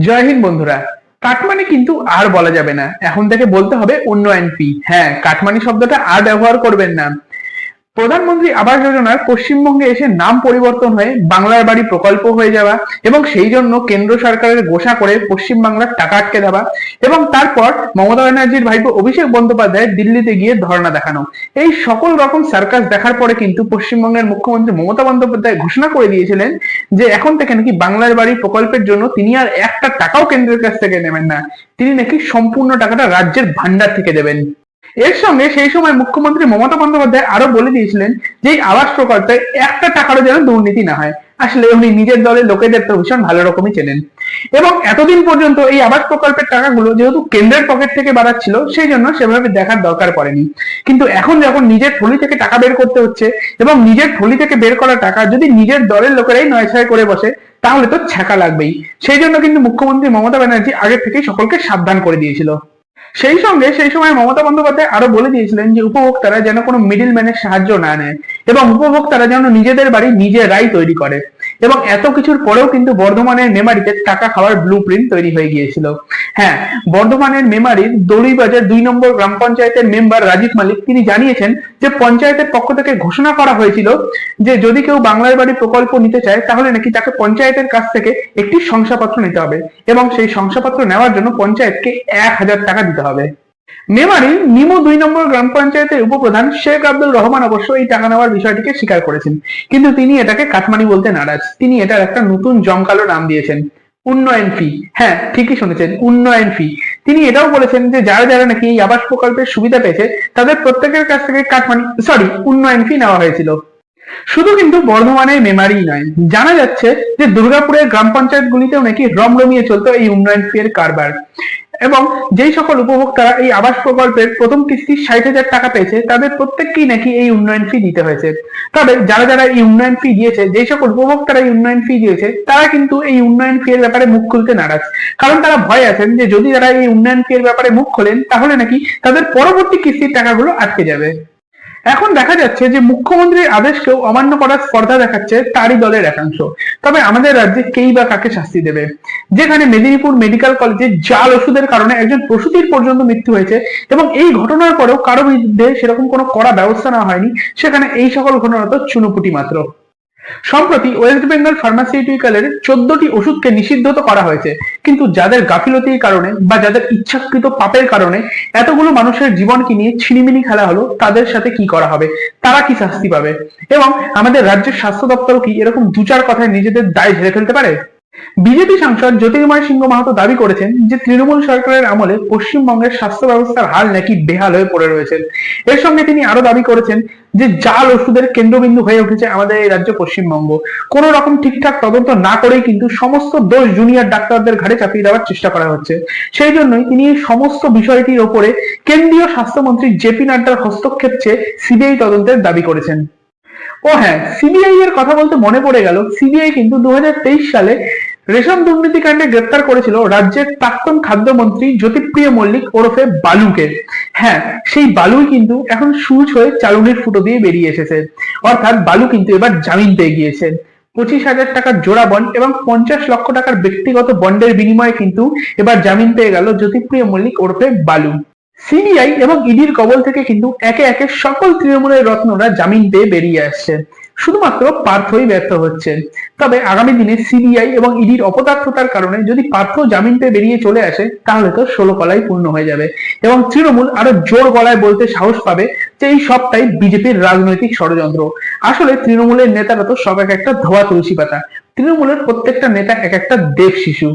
জয় হিন্দ বন্ধুরা, কাটমানি কিন্তু আর বলা যাবে না। এখন থেকে বলতে হবে অন্য এনপি হ্যাঁ কাটমানি শব্দটা আর ব্যবহার করবেন না। প্রধানমন্ত্রী আবাস যোজনার পশ্চিমবঙ্গে এসে নাম পরিবর্তন হয়ে বাংলার বাড়ি প্রকল্প হয়ে যাওয়া এবং সেই জন্য কেন্দ্র সরকারের ঘোষণা করে পশ্চিম বাংলার টাকা আটকে দেওয়া এবং তারপর মমতা ব্যানার্জির ভাইপো অভিষেক বন্দ্যোপাধ্যায় দিল্লিতে গিয়ে ধর্ণা দেখানো। এই সকল রকম সার্কাস দেখার পরে কিন্তু পশ্চিমবঙ্গের মুখ্যমন্ত্রী মমতা বন্দ্যোপাধ্যায় ঘোষণা করে দিয়েছিলেন যে এখন থেকে নাকি বাংলার বাড়ি প্রকল্পের জন্য তিনি আর একটা টাকাও কেন্দ্রের কাছ থেকে নেবেন না। তিনি নাকি সম্পূর্ণ টাকাটা রাজ্যের ভান্ডার থেকে দেবেন। এর সঙ্গে সেই সময় মুখ্যমন্ত্রী মমতা বন্দ্যোপাধ্যায় আরও বলে দিয়েছিলেন যে আবাস প্রকল্পে একটা টাকারও যেন দুর্নীতি না হয়। আসলে উনি নিজের দলের লোকেদের তো ভীষণ ভালো রকমই চেনেন। এবং এতদিন পর্যন্ত এই আবাস প্রকল্পের টাকাগুলো যেহেতু কেন্দ্রের পকেট থেকে বাড়াচ্ছিল, সেই জন্য সেভাবে দেখার দরকার পড়েনি। কিন্তু এখন যখন নিজের থলি থেকে টাকা বের করতে হচ্ছে এবং নিজের থলি থেকে বের করা টাকা যদি নিজের দলের লোকেরাই নয় ছয় করে বসে, তাহলে তো ছ্যাঁকা লাগবেই। সেই জন্য কিন্তু মুখ্যমন্ত্রী মমতা ব্যানার্জি আগে থেকেই সকলকে সাবধান করে দিয়েছিল। সেই সঙ্গে সেই সময় মমতা বন্দ্যোপাধ্যায় আরও বলে দিয়েছিলেন যে উপভোক্তারা যেন কোনো মিডিল ম্যানের সাহায্য না নেয় এবং উপভোক্তারা যেন নিজেদের বাড়ি নিজেরাই তৈরি করে। এবং এত কিছুর পরেও কিন্তু বর্ধমানের মেমারিতে টাকা খাওয়ার ব্লু প্রিন্ট তৈরি হয়ে গিয়েছিল। হ্যাঁ বর্ধমানের মেমারির দড়িবাজার দুই নম্বর গ্রাম পঞ্চায়েতের মেম্বার রাজীব মালিক, তিনি জানিয়েছেন যে পঞ্চায়েতের পক্ষ থেকে ঘোষণা করা হয়েছিল যে যদি কেউ বাংলার বাড়ি প্রকল্প নিতে চায়, তাহলে নাকি তাকে পঞ্চায়েতের কাছ থেকে একটি শংসাপত্র নিতে হবে এবং সেই শংসাপত্র নেওয়ার জন্য পঞ্চায়েতকে এক হাজার টাকা দিতে হবে। মেমারি নিমো দুই নম্বর গ্রাম পঞ্চায়েতের উপপ্রধান শেখ আব্দুল রহমান অবশ্য এই টাকা নেওয়ার বিষয়টিকে স্বীকার করেছেন। কিন্তু তিনি এটাকে কাটমানি বলতে নারাজ। তিনি এটার একটা নতুন জমকালো নাম দিয়েছেন, উন্নয়ন ফি হ্যাঁ ঠিকই শুনেছেন, উন্নয়ন ফি তিনি এটাও বলেছেন যে যারা যারা নাকি এই আবাস প্রকল্পের সুবিধা পেয়েছে, তাদের প্রত্যেকের কাছ থেকে কাটমানি সরি উন্নয়ন ফি নেওয়া হয়েছিল। শুধু কিন্তু বর্ধমানের মেমারি নয়, জানা যাচ্ছে যে দুর্গাপুরের গ্রাম পঞ্চায়েত গুলিতেও নাকি রমরমিয়ে চলতো এই উন্নয়ন ফি এর কারবার। এবং যেই সকল উপভোক্তারা এই আবাস প্রকল্পের প্রথম কিস্তির ষাট হাজার টাকা পেয়েছে, তাদের প্রত্যেককেই নাকি এই উন্নয়ন ফি দিতে হয়েছে। তবে যারা যারা এই উন্নয়ন ফি দিয়েছে, যেই সকল উপভোক্তারা এই উন্নয়ন ফি দিয়েছে, তারা কিন্তু এই উন্নয়ন ফি এর ব্যাপারে মুখ খুলতে নারাজ। কারণ তারা ভয় আছেন যে যদি তারা এই উন্নয়ন ফি এর ব্যাপারে মুখ খোলেন, তাহলে নাকি তাদের পরবর্তী কিস্তির টাকাগুলো আটকে যাবে। এখন দেখা যাচ্ছে যে মুখ্যমন্ত্রীর আদেশকেও অমান্য করার স্পর্ধা দেখাচ্ছে তারই দলের একাংশ। তবে আমাদের রাজ্যে কেই বা কাকে শাস্তি দেবে? যেখানে মেদিনীপুর মেডিকেল কলেজে জাল ওষুধের কারণে একজন প্রসূতির পর্যন্ত মৃত্যু হয়েছে এবং এই ঘটনার পরেও কারও বিরুদ্ধে সেরকম কোনো কড়া ব্যবস্থা নেওয়া হয়নি, সেখানে এই সকল ঘটনা তো চুনোপুটি মাত্র। সম্প্রতি ওয়েস্ট বেঙ্গল ফার্মাসিউটিক্যালের চোদ্দটি ওষুধকে নিষিদ্ধ তো করা হয়েছে। কিন্তু যাদের গাফিলতির কারণে বা যাদের ইচ্ছাকৃত পাপের কারণে এতগুলো মানুষের জীবনকে নিয়ে ছিনিমিনি খেলা হলো, তাদের সাথে কি করা হবে? তারা কি শাস্তি পাবে? এবং আমাদের রাজ্যের স্বাস্থ্য দপ্তর কি এরকম দু চার কথায় নিজেদের দায় ঝেড়ে ফেলতে পারে? বিজেপি সাংসদ জ্যোতির্ময় সিংহ মাহাতো দাবি করেছেন যে তৃণমূল সরকারের আমলে পশ্চিমবঙ্গের স্বাস্থ্য ব্যবস্থার হাল নাকি বেহাল হয়ে পড়ে রয়েছে। এর সঙ্গে তিনি আরও দাবি করেছেন যে জাল ওষুধের কেন্দ্রবিন্দু হয়ে উঠেছে আমাদের এই রাজ্য পশ্চিমবঙ্গ। কোন রকম ঠিকঠাক তদন্ত না করেই কিন্তু সমস্ত দোষ জুনিয়র ডাক্তারদের ঘাড়ে চাপিয়ে দেওয়ার চেষ্টা করা হচ্ছে। সেই জন্যই তিনি এই সমস্ত বিষয়টির ওপরে কেন্দ্রীয় স্বাস্থ্যমন্ত্রী জেপি নাড্ডার হস্তক্ষেপ চেয়ে সিবিআই তদন্তের দাবি করেছেন। ও হ্যাঁ সিবিআই এর কথা বলতে মনে পড়ে গেল। সিবিআই কিন্তু দু হাজার তেইশ সালে রেশম দুর্নীতি কাণ্ডে গ্রেপ্তার করেছিল রাজ্যের প্রাক্তন খাদ্যমন্ত্রী জ্যোতিপ্রিয় মল্লিক ওরফে বালুকে। হ্যাঁ সেই বালুই কিন্তু এখন সুচ হয়ে চালুনির ফুটো দিয়ে বেরিয়ে এসেছে। অর্থাৎ বালু কিন্তু এবার জামিন পেয়ে গিয়েছেন পঁচিশ হাজার টাকার জোড়া বন্ড এবং পঞ্চাশ লক্ষ টাকার ব্যক্তিগত বন্ডের বিনিময়ে কিন্তু এবার জামিন পেয়ে গেল জ্যোতিপ্রিয় মল্লিক ওরফে বালু। সিবিআই এবং ইডির কবল থেকে কিন্তু একে একে সকল তৃণমূলের রত্নরা জামিন পেয়ে বেরিয়ে আসছে। শুধুমাত্র পার্থই ব্যর্থ হচ্ছে। তবে আগামী দিনে সিবিআই এবং ইডির অপদার্থতার কারণে যদি পার্থ জামিন পেয়ে বেরিয়ে চলে আসে, তাহলে তো ষোলো কলাই পূর্ণ হয়ে যাবে এবং তৃণমূল আরও জোর গলায় বলতে সাহস পাবে যে এই সবটাই বিজেপির রাজনৈতিক ষড়যন্ত্র। আসলে তৃণমূলের নেতারা তো সব এক একটা ধোয়া তুলসী পাতা। তৃণমূলের প্রত্যেকটা নেতা এক একটা দেব শিশু।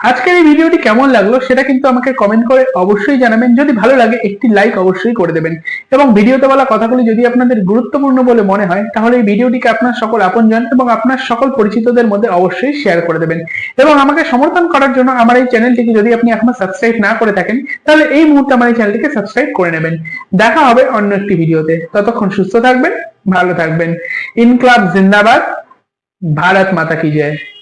আজকের এই ভিডিওটি কেমন লাগল সেটা কিন্তু আমাকে কমেন্ট করে অবশ্যই জানাবেন। যদি ভালো লাগে, একটি লাইক অবশ্যই করে দেবেন। এবং ভিডিওতে বলা কথাগুলি যদি আপনাদের গুরুত্বপূর্ণ বলে মনে হয়, তাহলে এই ভিডিওটিকে আপনার সকল আপন আপনজন এবং আপনার সকল পরিচিতদের মধ্যে অবশ্যই শেয়ার করে দেবেন। এবং আমাকে সমর্থন করার জন্য আমার এই চ্যানেলটিকে যদি আপনি এখনও সাবস্ক্রাইব না করে থাকেন, তাহলে এই মুহূর্তে আমার এই চ্যানেলটিকে সাবস্ক্রাইব করে নেবেন। দেখা হবে অন্য একটি ভিডিওতে। ততক্ষণ সুস্থ থাকবেন, ভালো থাকবেন। ইনক্লাব জিন্দাবাদ, ভারত মাতা কি জয়।